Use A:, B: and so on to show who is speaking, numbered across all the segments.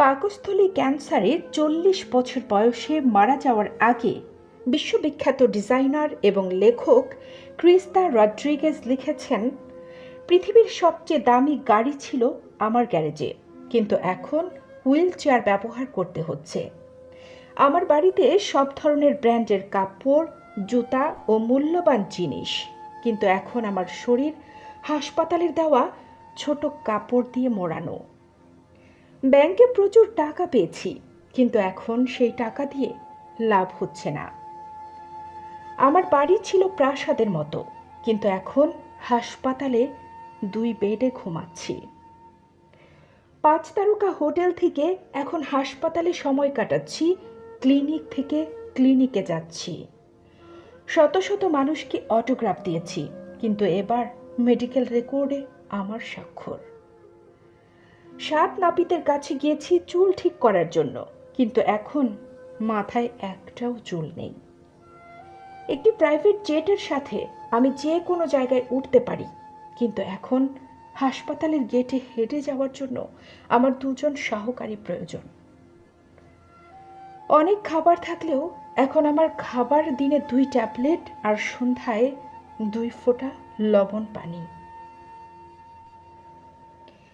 A: পাকস্থলী ক্যান্সারে চল্লিশ বছর বয়সে মারা যাওয়ার আগে বিশ্ববিখ্যাত ডিজাইনার এবং লেখক ক্রিস্তা রড্রিগেজ লিখেছেন, পৃথিবীর সবচেয়ে দামি গাড়ি ছিল আমার গ্যারেজে, কিন্তু এখন হুইল চেয়ার ব্যবহার করতে হচ্ছে। আমার বাড়িতে সব ধরনের ব্র্যান্ডের কাপড়, জুতা ও মূল্যবান জিনিস, কিন্তু এখন আমার শরীর হাসপাতালের দেওয়া ছোট কাপড় দিয়ে মোড়ানো। ব্যাংকে প্রচুর টাকা পেয়েছি, কিন্তু এখন সেই টাকা দিয়ে লাভ হচ্ছে না। আমার বাড়ি ছিল প্রাসাদের মতো, কিন্তু এখন হাসপাতালে দুই বেডে ঘুমাচ্ছি। পাঁচ তারকা হোটেল থেকে এখন হাসপাতালে সময় কাটাচ্ছি, ক্লিনিক থেকে ক্লিনিকে যাচ্ছি। শত শত মানুষকে অটোগ্রাফ দিয়েছি, কিন্তু এবার মেডিকেল রেকর্ডে আমার স্বাক্ষর। সাত নাপিতের কাছে গিয়েছি চুল ঠিক করার জন্য, কিন্তু এখন মাথায় একটাও চুল নেই। একটি প্রাইভেট জেটের সাথে আমি যে কোনো জায়গায় উঠতে পারি, কিন্তু এখন হাসপাতালের গেটে হেঁটে যাওয়ার জন্য আমার দুজন সহকারী প্রয়োজন। অনেক খাবার থাকলেও এখন আমার খাবার দিনে দুই ট্যাবলেট আর সন্ধ্যায় দুই ফোঁটা লবণ পানি।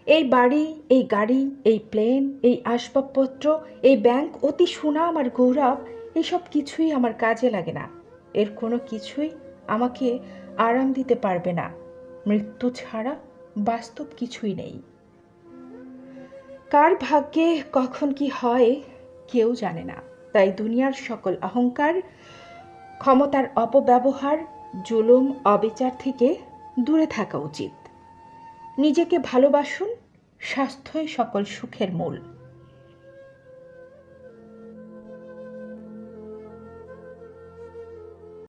A: এই বাড়ি, এই গাড়ি, এই প্লেন এই আসবাবপত্র, এই ব্যাংক অতি সুনাম আর গৌরব, এসব কিছুই আমার কাজে লাগে না। এর কোনো কিছুই আমাকে আরাম দিতে পারবে না। মৃত্যু ছাড়া বাস্তব কিছুই নেই। কার ভাগ্যে কখন কি হয়, কেউ জানে না। তাই দুনিয়ার সকল অহংকার, ক্ষমতার অপব্যবহার, জুলুম, অবিচার থেকে দূরে থাকা উচিত। নিজেকে ভালোবাসুন স্বাস্থ্যই সকল সুখের মূল।